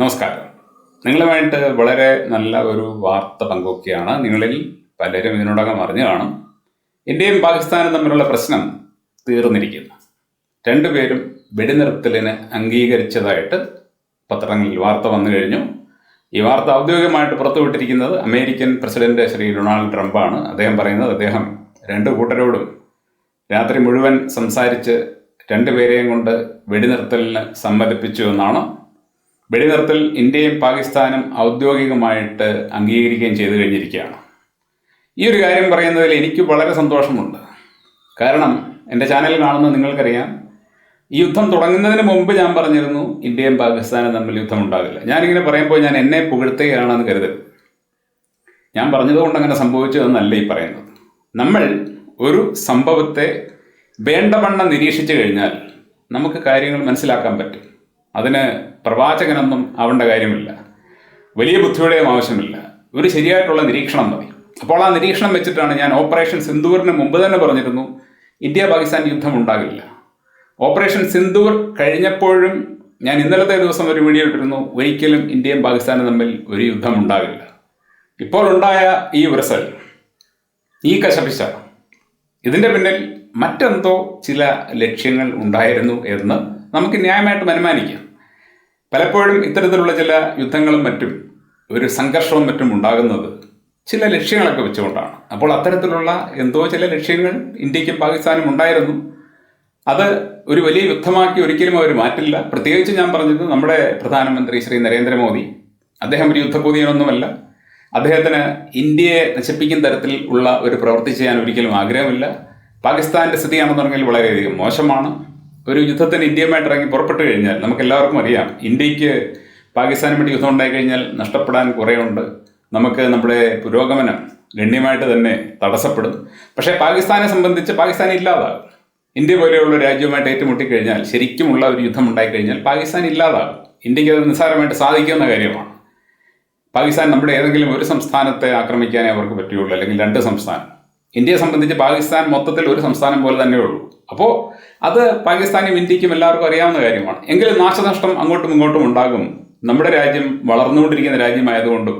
നമസ്കാരം. നിങ്ങളുമായിട്ട് വളരെ നല്ല ഒരു വാർത്ത പങ്കുവയ്ക്കുകയാണ് നിങ്ങളിൽ പലരും ഇതിനോടകം അറിഞ്ഞു കാണും. ഇന്ത്യയും പാകിസ്ഥാനും തമ്മിലുള്ള പ്രശ്നം തീർന്നിരിക്കുന്നു. രണ്ടുപേരും വെടിനിർത്തലിന് അംഗീകരിച്ചതായിട്ട് പത്രങ്ങളിൽ വാർത്ത വന്നു കഴിഞ്ഞു. ഈ വാർത്ത ഔദ്യോഗികമായിട്ട് പുറത്തുവിട്ടിരിക്കുന്നത് അമേരിക്കൻ പ്രസിഡന്റ് ശ്രീ ഡൊണാൾഡ് ട്രംപാണ്. അദ്ദേഹം പറയുന്നത് അദ്ദേഹം രണ്ട് കൂട്ടരോടും രാത്രി മുഴുവൻ സംസാരിച്ച് രണ്ടുപേരെയും കൊണ്ട് വെടിനിർത്തലിന് സമ്മതിപ്പിച്ചു എന്നാണ് വെടിനിർത്തൽ ഇന്ത്യയും പാകിസ്ഥാനും ഔദ്യോഗികമായിട്ട് അംഗീകരിക്കുകയും ചെയ്തു കഴിഞ്ഞിരിക്കുകയാണ്. ഈ ഒരു കാര്യം പറയുന്നതിൽ എനിക്ക് വളരെ സന്തോഷമുണ്ട്. കാരണം എന്റെ ചാനൽ കാണുന്ന നിങ്ങൾക്കറിയാം. ഈ യുദ്ധം തുടങ്ങുന്നതിന് മുമ്പ് ഞാൻ പറഞ്ഞിരുന്നു ഇന്ത്യയും പാകിസ്ഥാനും തമ്മിൽ യുദ്ധം ഉണ്ടാകില്ല. ഞാനിങ്ങനെ പറയുമ്പോൾ ഞാൻ എന്നെ പുകഴ്ത്തുകയാണെന്ന് കരുതരുത്. ഞാൻ പറഞ്ഞതുകൊണ്ട് അങ്ങനെ സംഭവിച്ചു എന്നല്ല ഈ പറയുന്നത്. നമ്മൾ ഒരു സംഭവത്തെ വേണ്ടവണ്ണം നിരീക്ഷിച്ചു കഴിഞ്ഞാൽ നമുക്ക് കാര്യങ്ങൾ മനസ്സിലാക്കാൻ പറ്റും. അതിന് പ്രവാചകനൊന്നും ആവേണ്ട കാര്യമില്ല. വലിയ ബുദ്ധിയുടെയും ആവശ്യമില്ല. ഒരു ശരിയായിട്ടുള്ള നിരീക്ഷണം മതി. അപ്പോൾ ആ നിരീക്ഷണം വെച്ചിട്ടാണ് ഞാൻ ഓപ്പറേഷൻ സിന്ദൂറിന് മുമ്പ് തന്നെ പറഞ്ഞിരുന്നു ഇന്ത്യ പാകിസ്ഥാൻ യുദ്ധം ഉണ്ടാകില്ല. ഓപ്പറേഷൻ സിന്ദൂർ കഴിഞ്ഞപ്പോഴും ഞാൻ ഇന്നലത്തെ ദിവസം ഒരു വീഡിയോ ഇട്ടിരുന്നു ഒരിക്കലും ഇന്ത്യയും പാകിസ്ഥാനും തമ്മിൽ ഒരു യുദ്ധം ഉണ്ടാകില്ല. ഇപ്പോൾ ഉണ്ടായ ഈ വ്രസൽ ഈ കശപിശ ഇതിന്റെ പിന്നിൽ മറ്റെന്തോ ചില ലക്ഷ്യങ്ങൾ ഉണ്ടായിരുന്നു എന്ന് നമുക്ക് ന്യായമായിട്ടും അനുമാനിക്കാം. പലപ്പോഴും ഇത്തരത്തിലുള്ള ചില യുദ്ധങ്ങളും മറ്റും ഒരു സംഘർഷവും മറ്റും ഉണ്ടാകുന്നത് ചില ലക്ഷ്യങ്ങളൊക്കെ വെച്ചുകൊണ്ടാണ്. അപ്പോൾ അത്തരത്തിലുള്ള എന്തോ ചില ലക്ഷ്യങ്ങൾ ഇന്ത്യക്കും പാകിസ്ഥാനും ഉണ്ടായിരുന്നു. അത് ഒരു വലിയ യുദ്ധമാക്കി ഒരിക്കലും അവർ മാറ്റില്ല. പ്രത്യേകിച്ച് ഞാൻ പറഞ്ഞത് നമ്മുടെ പ്രധാനമന്ത്രി ശ്രീ നരേന്ദ്രമോദി. അദ്ദേഹം ഒരു യുദ്ധക്കൊതിയനൊന്നുമല്ല അദ്ദേഹത്തിന് ഇന്ത്യയെ നശിപ്പിക്കുന്ന തരത്തിൽ ഉള്ള ഒരു പ്രവൃത്തി ചെയ്യാൻ ഒരിക്കലും ആഗ്രഹമില്ല. പാകിസ്ഥാന്റെ സ്ഥിതിയാണെന്ന് പറഞ്ഞാൽ വളരെയധികം മോശമാണ്. ഒരു യുദ്ധത്തിന് ഇന്ത്യയുമായിട്ട് ഇറങ്ങി പുറപ്പെട്ടു കഴിഞ്ഞാൽ നമുക്ക് എല്ലാവർക്കും അറിയാം. ഇന്ത്യയ്ക്ക് പാകിസ്ഥാനും വേണ്ടി യുദ്ധം ഉണ്ടായി കഴിഞ്ഞാൽ നഷ്ടപ്പെടാൻ കുറേയുണ്ട്. നമുക്ക് നമ്മുടെ പുരോഗമനം ഗണ്യമായിട്ട് തന്നെ തടസ്സപ്പെടും. പക്ഷേ പാകിസ്ഥാനെ സംബന്ധിച്ച് പാകിസ്ഥാൻ ഇല്ലാതാകും. ഇന്ത്യ പോലെയുള്ള രാജ്യവുമായിട്ട് ഏറ്റുമുട്ടിക്കഴിഞ്ഞാൽ ശരിക്കുമുള്ള ഒരു യുദ്ധം ഉണ്ടായിക്കഴിഞ്ഞാൽ പാകിസ്ഥാൻ ഇല്ലാതാകും. ഇന്ത്യയ്ക്ക് അത് നിസ്സാരമായിട്ട് സാധിക്കുന്ന കാര്യമാണ്. പാകിസ്ഥാൻ നമ്മുടെ ഏതെങ്കിലും ഒരു സംസ്ഥാനത്തെ ആക്രമിക്കാനേ അവർക്ക് പറ്റുകയുള്ളൂ അല്ലെങ്കിൽ രണ്ട് സംസ്ഥാനം. ഇന്ത്യയെ സംബന്ധിച്ച് പാകിസ്ഥാൻ മൊത്തത്തിൽ ഒരു സംസ്ഥാനം പോലെ തന്നെ ഉള്ളൂ. അപ്പോൾ അത് പാകിസ്ഥാനും ഇന്ത്യക്കും എല്ലാവർക്കും അറിയാവുന്ന കാര്യമാണ്. എങ്കിലും നാശനഷ്ടം അങ്ങോട്ടും ഇങ്ങോട്ടും ഉണ്ടാകും. നമ്മുടെ രാജ്യം വളർന്നുകൊണ്ടിരിക്കുന്ന രാജ്യമായതുകൊണ്ടും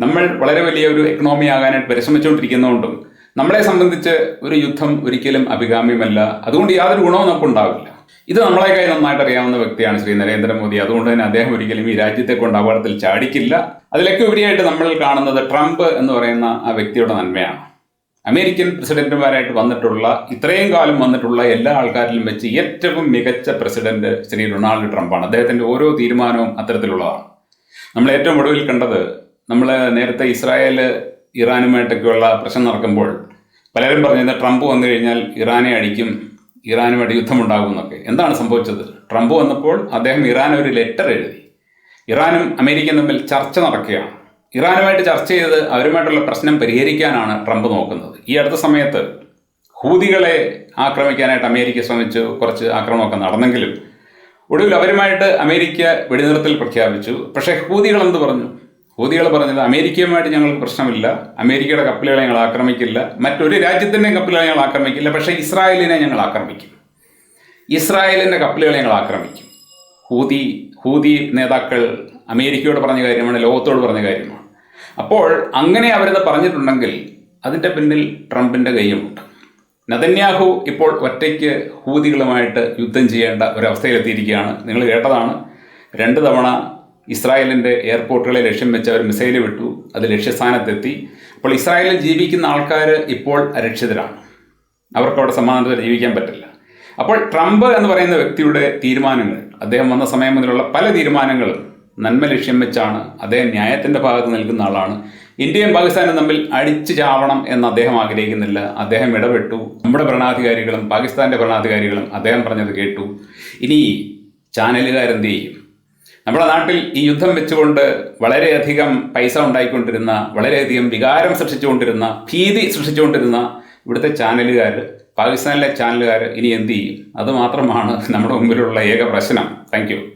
നമ്മൾ വളരെ വലിയ ഒരു എക്കണോമി ആകാനായിട്ട് പരിശ്രമിച്ചുകൊണ്ടിരിക്കുന്നതുകൊണ്ടും നമ്മളെ സംബന്ധിച്ച് ഒരു യുദ്ധം ഒരിക്കലും അഭികാമ്യമല്ല. അതുകൊണ്ട് യാതൊരു ഗുണവും നമുക്ക് ഉണ്ടാവില്ല ഇത് നമ്മളെക്കായി നന്നായിട്ട് അറിയാവുന്ന വ്യക്തിയാണ് ശ്രീ നരേന്ദ്രമോദി. അതുകൊണ്ട് തന്നെ അദ്ദേഹം ഒരിക്കലും ഈ രാജ്യത്തെ കൊണ്ട് അപകടത്തിൽ ചാടിക്കില്ല. അതിലൊക്കെ ഉപരിയായിട്ട് നമ്മൾ കാണുന്നത് ട്രംപ് എന്ന് പറയുന്ന ആ വ്യക്തിയുടെ നന്മയാണ്. അമേരിക്കൻ പ്രസിഡന്റുമാരായിട്ട് വന്നിട്ടുള്ള ഇത്രയും കാലം വന്നിട്ടുള്ള എല്ലാ ആൾക്കാരിലും വെച്ച് ഏറ്റവും മികച്ച പ്രസിഡന്റ് ശ്രീ ഡൊണാൾഡ് ട്രംപാണ്. അദ്ദേഹത്തിന്റെ ഓരോ തീരുമാനവും അത്തരത്തിലുള്ളതാണ്. നമ്മൾ ഏറ്റവും ഒടുവിൽ കണ്ടത് നമ്മൾ നേരത്തെ ഇസ്രായേൽ ഇറാനുമായിട്ടൊക്കെയുള്ള പ്രശ്നം നടക്കുമ്പോൾ പലരും പറഞ്ഞത് ട്രംപ് വന്നു കഴിഞ്ഞാൽ ഇറാനെ അടിക്കും ഇറാനുമായിട്ട് യുദ്ധമുണ്ടാകും എന്നൊക്കെ. എന്താണ് സംഭവിച്ചത്? ട്രംപ് വന്നപ്പോൾ അദ്ദേഹം ഇറാൻ ഒരു ലെറ്റർ എഴുതി. ഇറാനും അമേരിക്കയും തമ്മിൽ ചർച്ച നടക്കുകയാണ്. ഇറാനുമായിട്ട് ചർച്ച ചെയ്ത് അവരുമായിട്ടുള്ള പ്രശ്നം പരിഹരിക്കാനാണ് ട്രംപ് നോക്കുന്നത്. ഈ അടുത്ത സമയത്ത് ഹൂതികളെ ആക്രമിക്കാനായിട്ട് അമേരിക്ക ശ്രമിച്ചു കുറച്ച് ആക്രമണമൊക്കെ നടന്നെങ്കിലും ഒടുവിൽ അവരുമായിട്ട് അമേരിക്ക വെടിനിർത്തൽ പ്രഖ്യാപിച്ചു. പക്ഷേ ഹൂതികൾ എന്ത് പറഞ്ഞു? ഹൂതികൾ പറഞ്ഞത് അമേരിക്കയുമായിട്ട് ഞങ്ങൾക്ക് പ്രശ്നമില്ല അമേരിക്കയുടെ കപ്പലുകളെ ഞങ്ങൾ ആക്രമിക്കില്ല മറ്റൊരു രാജ്യത്തിന്റെയും കപ്പലുകളെ ഞങ്ങൾ ആക്രമിക്കില്ല പക്ഷേ ഇസ്രായേലിനെ ഞങ്ങൾ ആക്രമിക്കും. ഇസ്രായേലിന്റെ കപ്പലുകളെ ഞങ്ങൾ ആക്രമിക്കും. ഹൂതി ഹൂതി നേതാക്കൾ അമേരിക്കയോട് പറഞ്ഞ കാര്യമാണ് ലോകത്തോട് പറഞ്ഞ കാര്യമാണ്. അപ്പോൾ അങ്ങനെ അവരത് പറഞ്ഞിട്ടുണ്ടെങ്കിൽ അതിന്റെ പിന്നിൽ ട്രംപിന്റെ കൈയുമുണ്ട്. നതന്യാഹു ഇപ്പോൾ ഒറ്റയ്ക്ക് ഹൂതികളുമായിട്ട് യുദ്ധം ചെയ്യേണ്ട ഒരവസ്ഥയിലെത്തിയിരിക്കുകയാണ് നിങ്ങൾ കേട്ടതാണ്. രണ്ട് തവണ ഇസ്രായേലിന്റെ എയർപോർട്ടുകളെ ലക്ഷ്യം വെച്ച് അവർ മിസൈൽ വിട്ടു. അത് ലക്ഷ്യസ്ഥാനത്തെത്തി. അപ്പോൾ ഇസ്രായേലിൽ ജീവിക്കുന്ന ആൾക്കാർ ഇപ്പോൾ അരക്ഷിതരാണ്. അവർക്ക് അവിടെ സമാധാനത്തോടെ ജീവിക്കാൻ പറ്റില്ല. അപ്പോൾ ട്രംപ് എന്ന് പറയുന്ന വ്യക്തിയുടെ തീരുമാനങ്ങൾ അദ്ദേഹം വന്ന സമയം മുതലുള്ള പല തീരുമാനങ്ങളും നന്മ ലക്ഷ്യം വെച്ചാണ് അദ്ദേഹം ന്യായത്തിന്റെ ഭാഗത്ത് നിൽക്കുന്ന ആളാണ്. ഇന്ത്യയും പാകിസ്ഥാനും തമ്മിൽ അടിച്ചു ചാവണം എന്ന് അദ്ദേഹം ആഗ്രഹിക്കുന്നില്ല. അദ്ദേഹം ഇടപെട്ടു. നമ്മുടെ ഭരണാധികാരികളും പാകിസ്ഥാന്റെ ഭരണാധികാരികളും അദ്ദേഹം പറഞ്ഞത് കേട്ടു. ഇനി ചാനലുകാരെന്ത് ചെയ്യും? നമ്മുടെ നാട്ടിൽ ഈ യുദ്ധം വെച്ചുകൊണ്ട് വളരെയധികം പൈസ ഉണ്ടായിക്കൊണ്ടിരുന്ന വളരെയധികം വികാരം സൃഷ്ടിച്ചുകൊണ്ടിരുന്ന ഭീതി സൃഷ്ടിച്ചുകൊണ്ടിരുന്ന ഇവിടുത്തെ ചാനലുകാർ പാകിസ്ഥാനിലെ ചാനലുകാർ ഇനി എന്ത് ചെയ്യും? അതുമാത്രമാണ് നമ്മുടെ മുമ്പിലുള്ള ഏക പ്രശ്നം. താങ്ക്